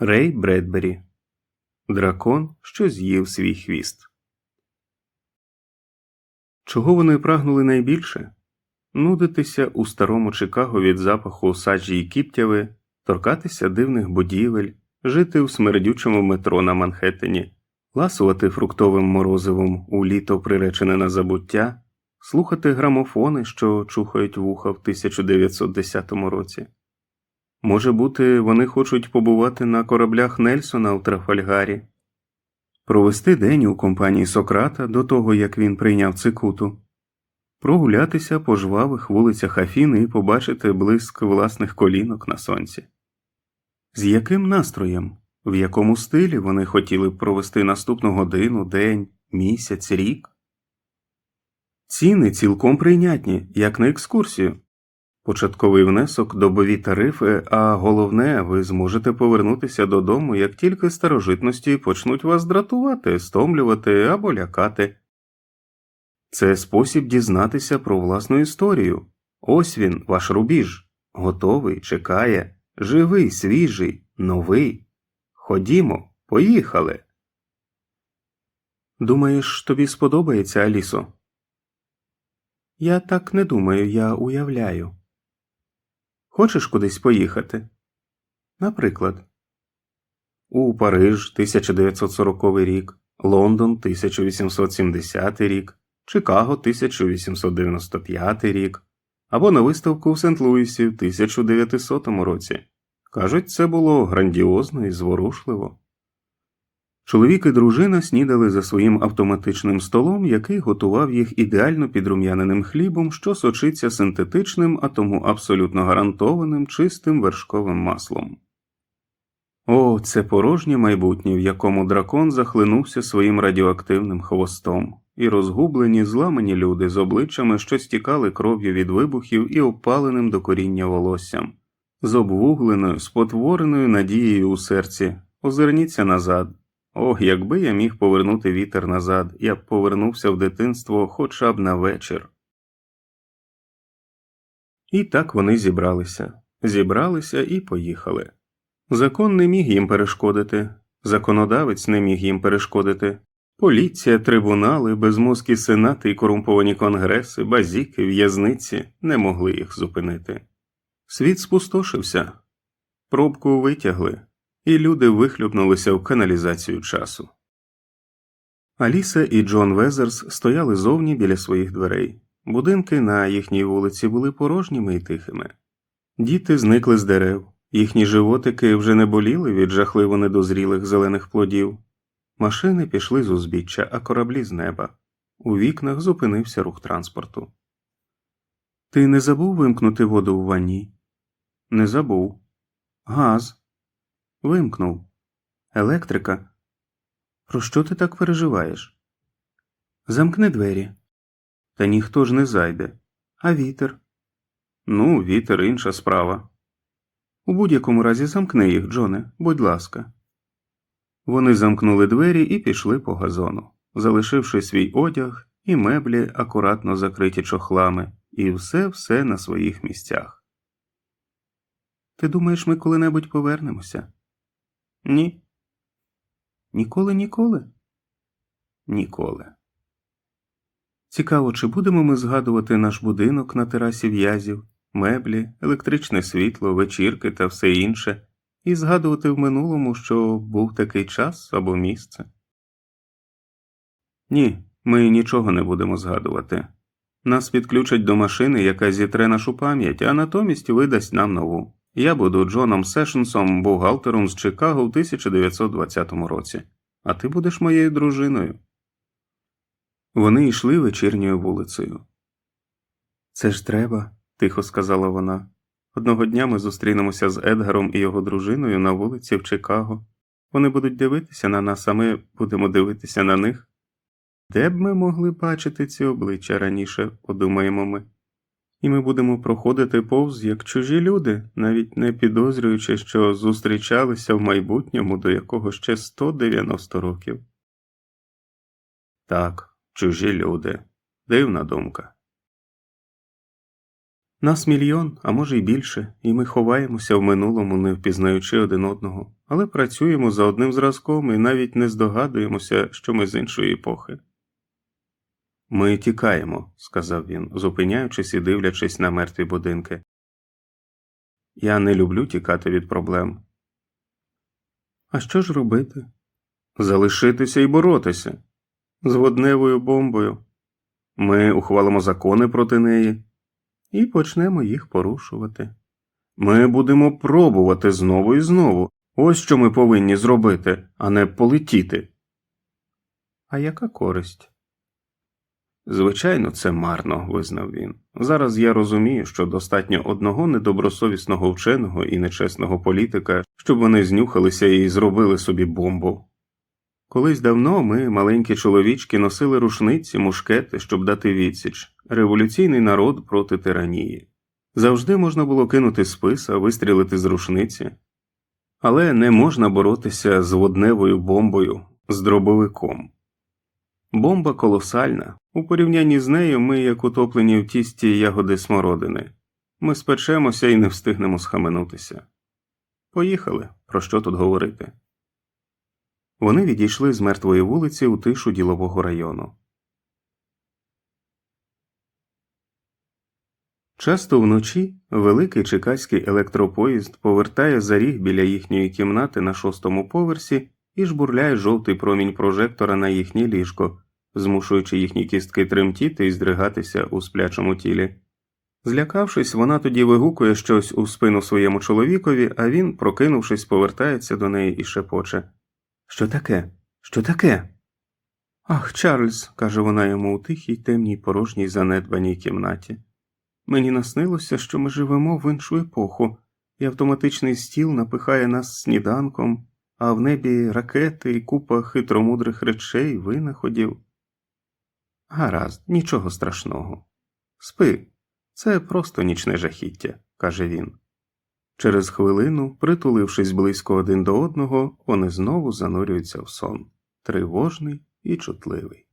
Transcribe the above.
Рей Бредбері Дракон, що з'їв свій хвіст. Чого вони прагнули найбільше? Нудитися у старому Чикаго від запаху саджі й кіптяви, торкатися дивних будівель, жити в смердючому метро на Манхеттені, ласувати фруктовим морозивом у літо приречене на забуття, слухати грамофони, що чухають вуха в 1910 році. Може бути, вони хочуть побувати на кораблях Нельсона у Трафальгарі, провести день у компанії Сократа до того, як він прийняв цикуту, прогулятися по жвавих вулицях Афіни і побачити блиск власних колінок на сонці. З яким настроєм, в якому стилі вони хотіли б провести наступну годину, день, місяць, рік? Ціни цілком прийнятні, як на екскурсію. Початковий внесок, добові тарифи, а головне, ви зможете повернутися додому, як тільки старожитності почнуть вас дратувати, стомлювати або лякати. Це спосіб дізнатися про власну історію. Ось він, ваш рубіж. Готовий, чекає, живий, свіжий, новий. Ходімо, поїхали. Думаєш, тобі сподобається, Алісо? Я так не думаю, я уявляю. Хочеш кудись поїхати? Наприклад, у Париж 1940 рік, Лондон 1870 рік, Чикаго 1895 рік, або на виставку в Сент-Луісі в 1900 році. Кажуть, це було грандіозно і зворушливо. Чоловік і дружина снідали за своїм автоматичним столом, який готував їх ідеально підрум'яненим хлібом, що сочиться синтетичним, а тому абсолютно гарантованим чистим вершковим маслом. О, це порожнє майбутнє, в якому дракон захлинувся своїм радіоактивним хвостом, і розгублені, зламані люди з обличчями, що стікали кров'ю від вибухів і опаленим до коріння волоссям, з обвугленою, спотвореною надією у серці, озирніться назад. Ох, якби я міг повернути вітер назад, я б повернувся в дитинство хоча б на вечір. І так вони зібралися, зібралися і поїхали. Закон не міг їм перешкодити, законодавець не міг їм перешкодити. Поліція, трибунали, безмозкі сенати і корумповані конгреси, базіки, в'язниці не могли їх зупинити. Світ спустошився, пробку витягли, і люди вихлюпнулися в каналізацію часу. Аліса і Джон Везерс стояли зовні біля своїх дверей. Будинки на їхній вулиці були порожніми і тихими. Діти зникли з дерев, їхні животики вже не боліли від жахливо недозрілих зелених плодів. Машини пішли з узбіччя, а кораблі з неба. У вікнах зупинився рух транспорту. Ти не забув вимкнути воду в ванні? Не забув. Газ. Вимкнув. Електрика. Про що ти так переживаєш? Замкни двері. Та ніхто ж не зайде. А вітер? Ну, вітер інша справа. У будь-якому разі замкни їх, Джоне, будь ласка. Вони замкнули двері і пішли по газону, залишивши свій одяг і меблі акуратно закриті чохлами, і все все на своїх місцях. Ти думаєш, ми коли-небудь повернемося? Ні. Ніколи, ніколи? Ніколи. Цікаво, чи будемо ми згадувати наш будинок на терасі в'язів, меблі, електричне світло, вечірки та все інше, і згадувати в минулому, що був такий час або місце? Ні, ми нічого не будемо згадувати. Нас підключать до машини, яка зітре нашу пам'ять, а натомість видасть нам нову. Я буду Джоном Сешенсом, бухгалтером з Чикаго в 1920 році, а ти будеш моєю дружиною. Вони йшли вечірньою вулицею. Це ж треба, тихо сказала вона. Одного дня ми зустрінемося з Едгаром і його дружиною на вулиці в Чикаго. Вони будуть дивитися на нас, а ми будемо дивитися на них. Де б ми могли бачити ці обличчя раніше, подумаємо ми і ми будемо проходити повз як чужі люди, навіть не підозрюючи, що зустрічалися в майбутньому до якого ще 190 років. Так, чужі люди, дивна думка. Нас мільйон, а може й більше, і ми ховаємося в минулому, не впізнаючи один одного, але працюємо за одним зразком і навіть не здогадуємося, що ми з іншої епохи. Ми тікаємо, сказав він, зупиняючись і дивлячись на мертві будинки. Я не люблю тікати від проблем. А що ж робити? Залишитися і боротися з водневою бомбою. Ми ухвалимо закони проти неї і почнемо їх порушувати. Ми будемо пробувати знову і знову. Ось що ми повинні зробити, а не полетіти. А яка користь? Звичайно, це марно, визнав він. Зараз я розумію, що достатньо одного недобросовісного вченого і нечесного політика, щоб вони знюхалися і зробили собі бомбу. Колись давно ми, маленькі чоловічки, носили рушниці, мушкети, щоб дати відсіч, революційний народ проти тиранії. Завжди можна було кинути спис, а вистрілити з рушниці. Але не можна боротися з водневою бомбою, з дробовиком. Бомба колосальна. У порівнянні з нею ми, як утоплені в тісті ягоди смородини. Ми спечемося і не встигнемо схаменутися. Поїхали, про що тут говорити. Вони відійшли з мертвої вулиці у тишу ділового району. Часто вночі великий чекаський електропоїзд повертає за ріг біля їхньої кімнати на шостому поверсі і жбурляє жовтий промінь прожектора на їхнє ліжко, змушуючи їхні кістки тремтіти і здригатися у сплячому тілі. Злякавшись, вона тоді вигукує щось у спину своєму чоловікові, а він, прокинувшись, повертається до неї і шепоче. Що таке? Що таке? Ах, Чарльз, каже вона йому у тихій, темній, порожній занедбаній кімнаті. Мені наснилося, що ми живемо в іншу епоху, і автоматичний стіл напихає нас сніданком, а в небі ракети і купа хитромудрих речей, винаходів. Гаразд, нічого страшного. Спи, це просто нічне жахіття, каже він. Через хвилину, притулившись близько один до одного, вони знову занурюються в сон, тривожний і чутливий.